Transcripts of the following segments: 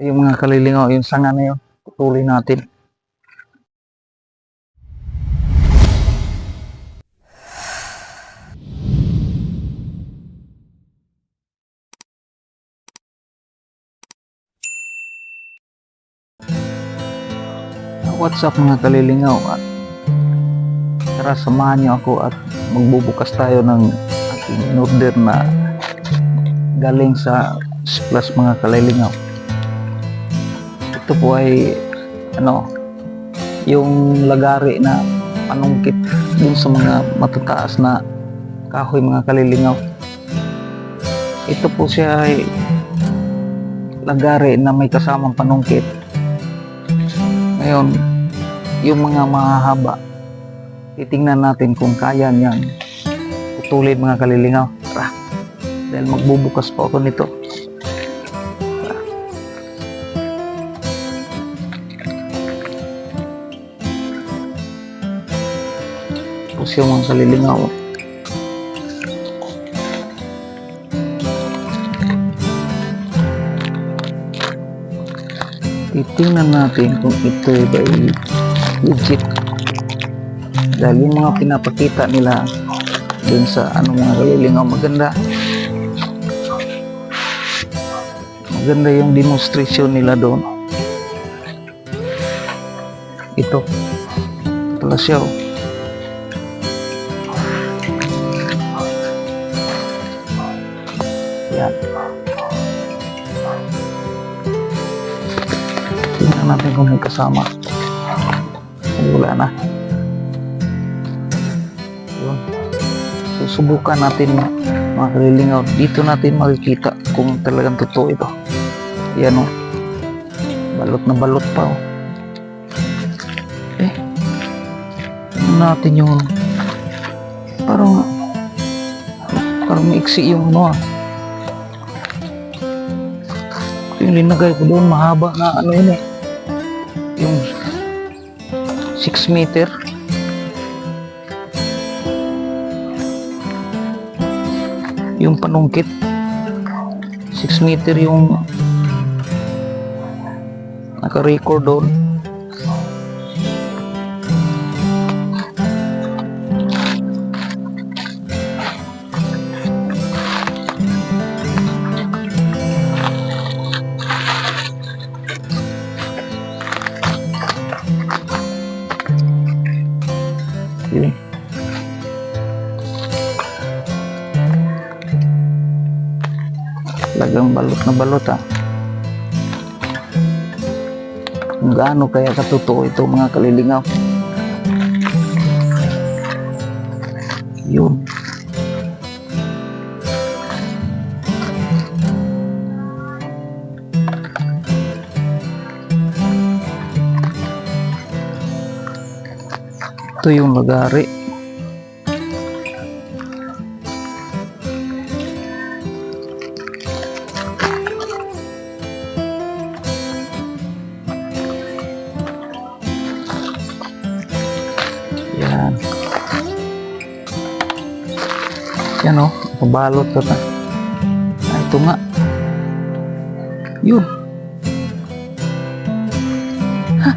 Yung mga kalilingaw, yung sanga na yun. Putulin natin. What's up mga kalilingaw? At tara samahan niyo ako at magbubukas tayo ng ating in-order na galing sa plus mga kalilingaw. Ito po ay ano yung lagari na panungkit dun sa mga matataas na kahoy mga kalilingaw. Ito po siya ay lagari na may kasamang panungkit. Ngayon, yung mga mahahaba, titingnan natin kung kaya niyang putulin mga kalilingaw. Tara, dahil magbubukas pa ako nito. Yung mga kalilingaw. titingnan natin kung ito ay legit dahil yung mga pinapakita nila dun sa ano mga kalilingaw maganda maganda yung demonstration nila doon ito pala siya oh. Yan. Tingnan natin kung may kasama. Ay, wala na. Yun. Susubukan natin mga, dito natin makikita kung talagang totoo ito. Yan o balot na balot pa o eh tingnan natin yung parang parang maiksi yung ano ah yung linagay ko doon mahaba na ano yun eh. Yung 6 meter. Yung panungkit. 6 meter yung naka-record doon talagang balot na balot ah. Kung gaano kaya katotoo ito mga kalilingaw. Yun. Ito yung lagari Yan o. Pabalot ka na. Ah, ito nga. Yun. Ha?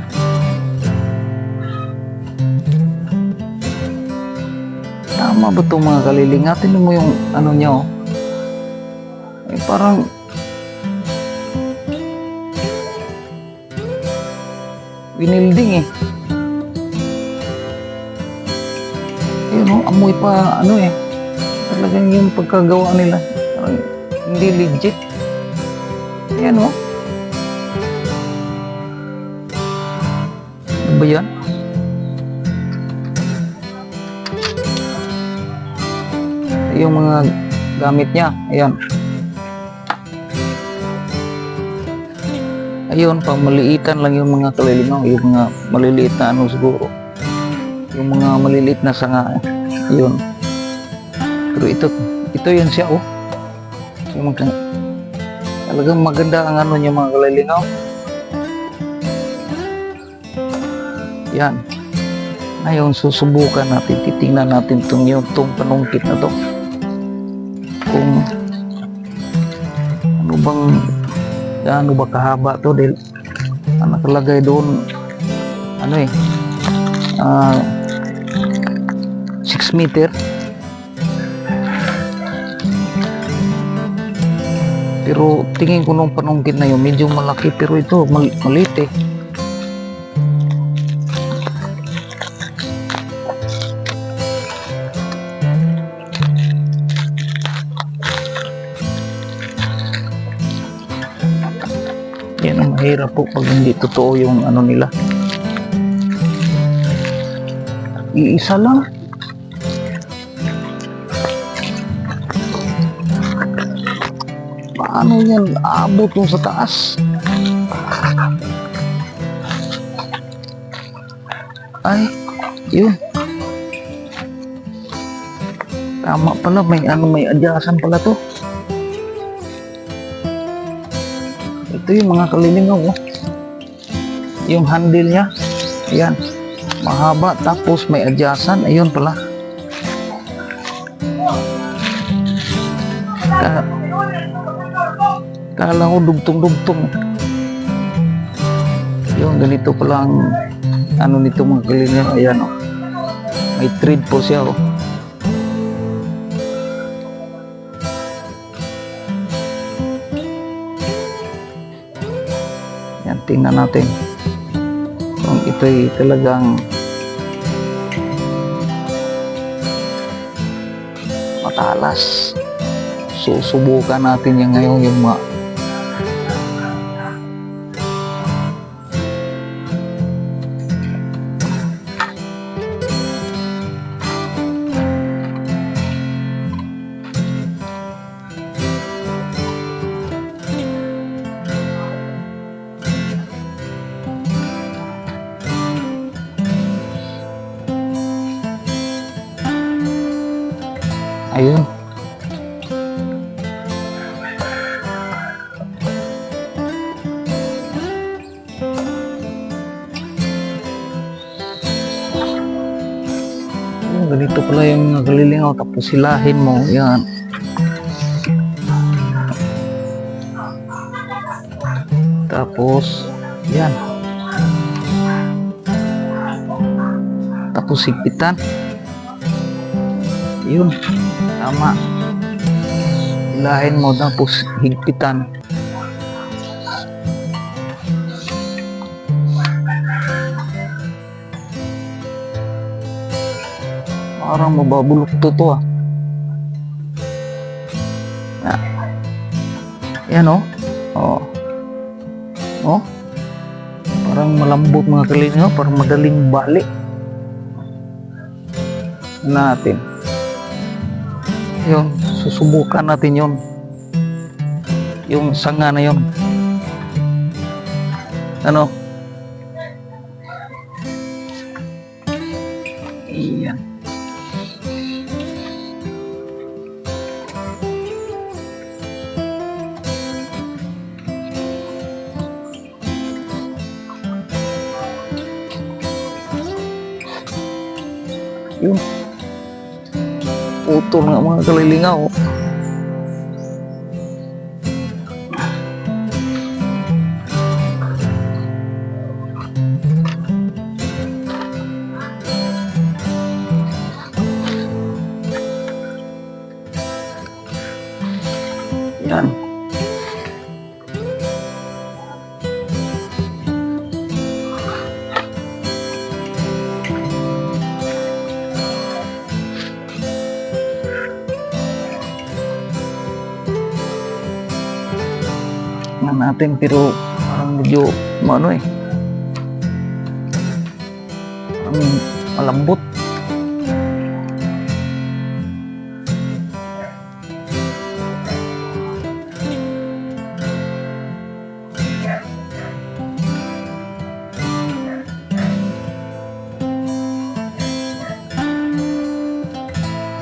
Tama ba itong mga kalilinga? Tingnan mo yung ano niya oh. Eh, parang winilding eh. Yun oh, amoy pa ano eh. Talagang yung pagkagawa nila. Parang hindi legit. Ayan oh. Ano ba yan? Yung mga gamit niya. Ayan. Ayun, pang maliitan lang yung mga kalilingaw. Yung mga maliliit na ano siguro yung mga maliliit na sanga yun pero ito ito yun siya oh. Talagang maganda ang ano niya mga kalilingaw yan. Ngayon susubukan natin. Titingnan natin itong yung tong panungkit na to. Kung ano bang gaano ba kahaba to dahil ang nakalagay doon ano eh ah 6 meter pero tingin ko nung panungkit na yun medyo malaki. Pero ito mal maliit eh. Yan ang mahirap po pag hindi totoo yung ano nila. Iisa lang paano yan? Aabot yung sa taas. Ay yun. Tama pala may ano may adyasan pala to. Ito yung mga kalilingaw oh. yung handle niya. Yan mahaba tapos may adyasan. Ayun pala kala ko dugtong-dugtong yung ganito pala ang ano nito mga kalilingaw ayan oh. may thread po siya oh. Yan, tingnan natin. Kung ito'y talagang matalas. Susubukan natin yan ngayon yung mga ayun. Ganito pala yung mga tapos silahin mo. Yan. Tapos yan. Tapos higpitan. Yun tama. Ilahin mo tapos higpitan. Parang mababulok to to ah. Ah. yan oh. Oh. Oh. Parang malambot mga kalinyo parang madaling balik natin yun susubukan natin yun. Yung sanga na yun. Ano? Iyan. Yun utol nga mga kalilingaw na natin pero parang medyo ano eh. Parang malambot.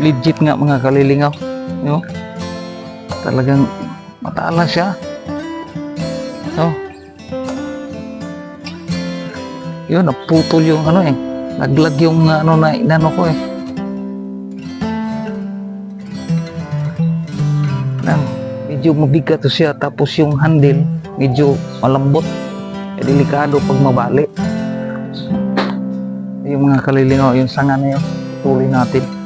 Legit nga mga kalilingaw no? talagang matalas siya Oh. Yun, naputol yung ano eh. Naglag yung ano na inano ko eh. Lang, medyo mabigat siya tapos yung handle medyo malambot eh, delikado pag mabali yung mga kalilingaw yung sanga na yun tuloy natin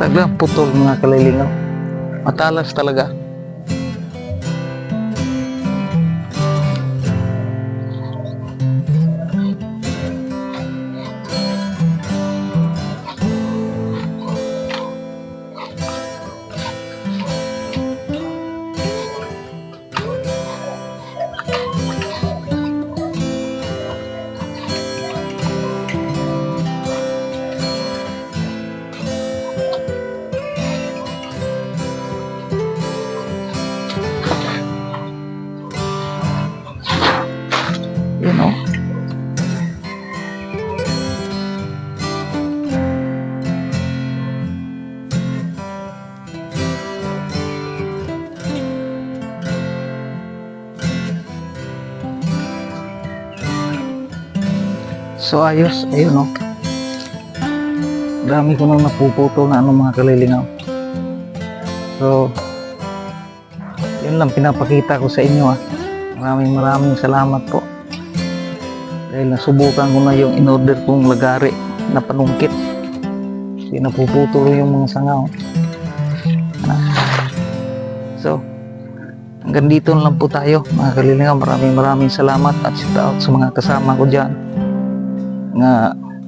talagang putol mga kalilingaw matalas talaga So ayos, ayun no. Dami ko nang napuputol na ano mga kalilingaw. So, yun lang pinapakita ko sa inyo ah. Maraming maraming salamat po. Dahil nasubukan ko na yung in-order kong lagari na panungkit. Hindi napuputol yung mga sangaw. So, hanggang dito lang po tayo mga kalilingaw. Maraming maraming salamat at shout out sa mga kasama ko dyan. Mga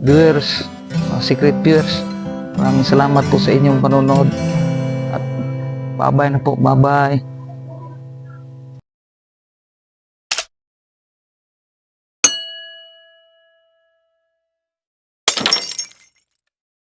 viewers, mga secret viewers. Maraming salamat po sa inyong panonood. At bye-bye na po. Bye-bye.